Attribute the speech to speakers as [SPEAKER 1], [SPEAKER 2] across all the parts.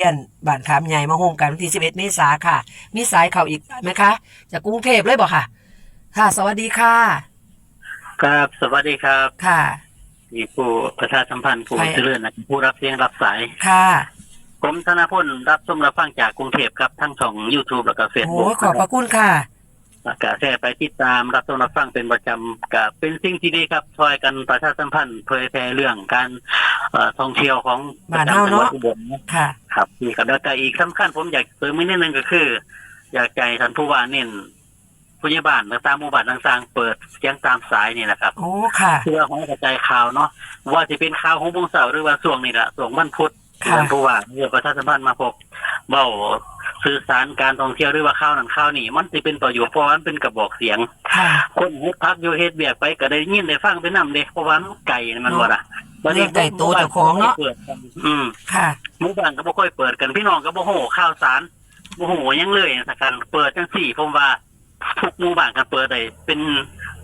[SPEAKER 1] เรียนบ้านขามใหญ่มาโฮมกันวันที่ 11 เมษาค่ะ มีสายเข้าอีกไหมคะ จากกรุงเทพเลยบ่ค่ะ ค่ะ สวัสดีค่ะ
[SPEAKER 2] ครับ สวัสดีครับ
[SPEAKER 1] ค่ะ
[SPEAKER 2] มีผู้ประชาสัมพันธ์ผู้
[SPEAKER 1] ใคร
[SPEAKER 2] เจริญนะผู้รับเสียงรับสาย
[SPEAKER 1] ค่ะ
[SPEAKER 2] ผมธนพลรับชมรับฟังจากกรุงเทพครับทั้งช่อง YouTube แล้วก็เฟซ
[SPEAKER 1] โอ้
[SPEAKER 2] บุ๊ก
[SPEAKER 1] ขอบพระคุณค่ะ
[SPEAKER 2] กระแสไปติดตามรับชมรับฟังเป็นประจำกับเป็นสิ่งที่ดีครับช่วยกันประชาสัมพันธ์เผยแพร่เรื่องการเอ่อท่องเที่ยวของ
[SPEAKER 1] บ้านเฮาเนอะ
[SPEAKER 2] จังหวัดอุบล
[SPEAKER 1] ค่ะ
[SPEAKER 2] ครับนี่ครับแล้วก็อีกสำคัญผมอยากเสริมอีกนิดนึงก็คือ อยากใจท่านผู้ว่าเน้นผู้ใหญ่บ้านต่างๆหมู่บ้านต่างๆเปิดเสียงตามสายนี่แหละครับ
[SPEAKER 1] โอ้ค่ะ
[SPEAKER 2] เพื่อของกระจายข่าวเนาะว่าจะเป็นข่าวของวงเสาร์หรือว่าส่วงนี่แหละส่วงวันพุธ
[SPEAKER 1] ค่ะ
[SPEAKER 2] ท่านผู้ว่าเรื่องประชาสัมพันธ์มาพบเบ้าสื่อสารการท่องเที่ยวหรือว่าข่าวนั้นข่าวนี้มันจะเป็นประโยชน์เพราะว่ามันเป็นกระบอกเสียง
[SPEAKER 1] ค่ะ
[SPEAKER 2] คนเฮ็ดพักอยู่เฮ็ดเบียกไปก็ได้ยินได้ฟังไปนำเด้เพราะว่ามันไก่มันบ่ล่ะ
[SPEAKER 1] เรื่องไก่โตเจ้าของเนาะ
[SPEAKER 2] ปิดกันอืม
[SPEAKER 1] ค่ะ
[SPEAKER 2] หมู่บ้านก็บ่ค่อยเปิดกันพี่น้องก็บ่ฮู้ข่าวสารบ่ฮู้หยังเลยสักการเปิดจังซี่ผมว่าทุกหมู่บ้านก็เปิดได้เป็น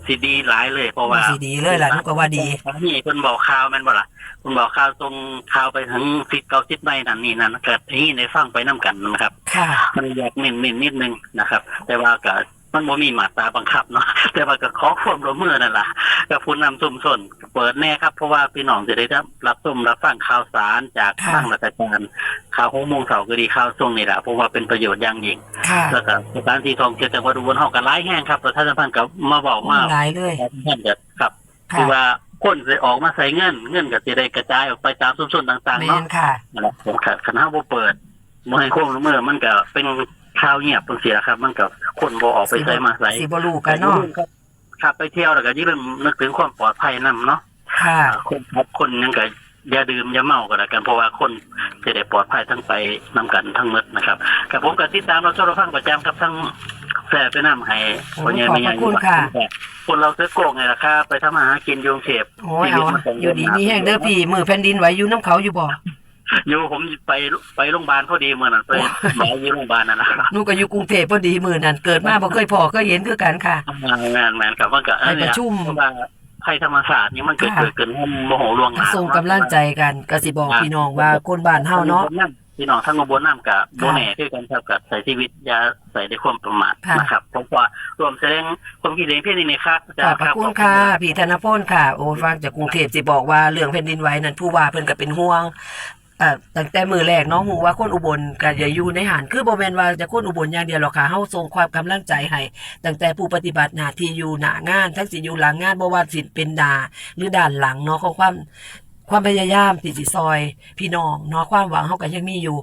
[SPEAKER 2] สิดีหลายเลย เพราะว่า
[SPEAKER 1] สิดีเลยล่ะนึกว่าดี
[SPEAKER 2] นี่เพิ่นบอกข่าวแม่นบ่ล่ะเพิ่นบอกข่าวตรงข่าวไปถึงสิบเก้าสิบใบนั่นนี่นั่นเกิดที่ได้ฟังไปนํกันนะครับ
[SPEAKER 1] ค่ะ
[SPEAKER 2] มันอยากเน้นๆนิดนึงนะครับ แต่ว่าก็ มันบ่มีมาตราบังคับเนาะแต่ว่าก็ขอความร่วมมือนั่นล่ะกับผู้นำชุมชนเปิดแน่ครับเพราะว่าพี่น้องจะได้รับรับชมรับฟังข่าวสารจาก
[SPEAKER 1] ค่ะ
[SPEAKER 2] ทางราชการข่าวหกโมงเช้าก็ดีข่าวช่วงนี่แหละผมว่าเป็นประโยชน์อย่างยิ่ง
[SPEAKER 1] ค่ะ
[SPEAKER 2] แล้วก็สถานที่ท่องเที่ยวจังหวัดอุบลเฮาก็หลายแห่งครับประชาสัมพันธ์ก็มาบอกมา
[SPEAKER 1] หลายเลย
[SPEAKER 2] ท่านจะครับ
[SPEAKER 1] ค่ะ
[SPEAKER 2] คือว่าคนจะออกมาใส่เงินเงินก็จะได้กระจายออกไปตามชุมชนต่างๆ
[SPEAKER 1] แม่
[SPEAKER 2] เนาะ
[SPEAKER 1] นค่ะ
[SPEAKER 2] นั่นแหละผมขัดขันห้าบ่เปิดบ่ให้โค้งเมื่อมันก็เป็น ข่าวเงียบเพิ่นเสียครับ มันก็คนบ่ออกไปใส่มาใส่
[SPEAKER 1] สิบ่รู้กันเนาะ
[SPEAKER 2] ครับขับไปเที่ยวแล้วก็อย่าลืมนึกถึงความปลอดภัยนํเนาะ
[SPEAKER 1] ค่ะ
[SPEAKER 2] คนขับคนยังก็อย่าดื่มอย่าเมาก็แล้วกันเพราะว่าคนจะได้ปลอดภัยทั้งไปนํกันทั้งหมดนะครับกับผมก็ติดตามเราชอบเราฟังประจำครับทั้งแฝไปนํให้
[SPEAKER 1] โอ้
[SPEAKER 2] คนใหญ่
[SPEAKER 1] ขอบ
[SPEAKER 2] ไม่ใหญ่
[SPEAKER 1] พระคุณค่ะ
[SPEAKER 2] คนเราซื้อโกงไงล่ะครับไปทำมาหากินอยกรุงเทพ
[SPEAKER 1] โอ้ยเอาอยู่ดีมีแห้งเด้อพี่มือแผ่นดินไหวอยู่น้ำเขาอยู่บ่
[SPEAKER 2] อยู่ผมไปไปโรงพยาบาลพอดีเมื่อนั้นไปหมออยู่โรงพยาบาลนั่นนะครับ
[SPEAKER 1] หนูก็อยู่กรุงเทพพอดีมือนั่นเกิดมาบ่เคยพอเคยเห็นคือกันค่ะ
[SPEAKER 2] งานแมนครับว่าก็
[SPEAKER 1] ไปประชุม
[SPEAKER 2] เพราะว่าภัยธรรมศาสตร์นี่มันเกิด
[SPEAKER 1] ค่ะ
[SPEAKER 2] เกิดเกิดโมโหลวงหนา
[SPEAKER 1] ส่งกำลังใจกันก็สิบอกพี่น้องว่าคนบ้านเฮาเนาะ
[SPEAKER 2] พี่น้องทั้งอุบลน้ำกับ
[SPEAKER 1] ค่ะ
[SPEAKER 2] โบแหน่คือกันครับกับใส่ชีวิตอยาใส่ในความประมาท
[SPEAKER 1] ค่ะ
[SPEAKER 2] นะครับผมว่ารวมแสดงความคิดเห็นเพียงนี้นะครับ
[SPEAKER 1] ขอบพระคุณค่ะพี่ธนพลค่ะ โอ้ฟังจากกรุงเทพสิบอกว่าเรื่องแผ่นดินไหวนั้นผู้ว่าเพิ่นก็เป็นห่วงเอ่อตั้งแต่มือแรกน้องฮู้ว่าคนอุบลก็อย่าอยู่ในหันคือบ่แม่นว่าจะคนอุบลอย่างเดียวหรอกค่ะเฮาส่งความกำลังใจให้ตั้งแต่ผู้ปฏิบัติหน้าที่อยู่หน้างาน ทั้งสิอยู่หลังงานบ่ว่าสิเป็นดาหรือด้านหลังเนาะของความความพยายามที่สิซอย พี่น้องเนาะความหวังเฮาก็ยังมีอยู่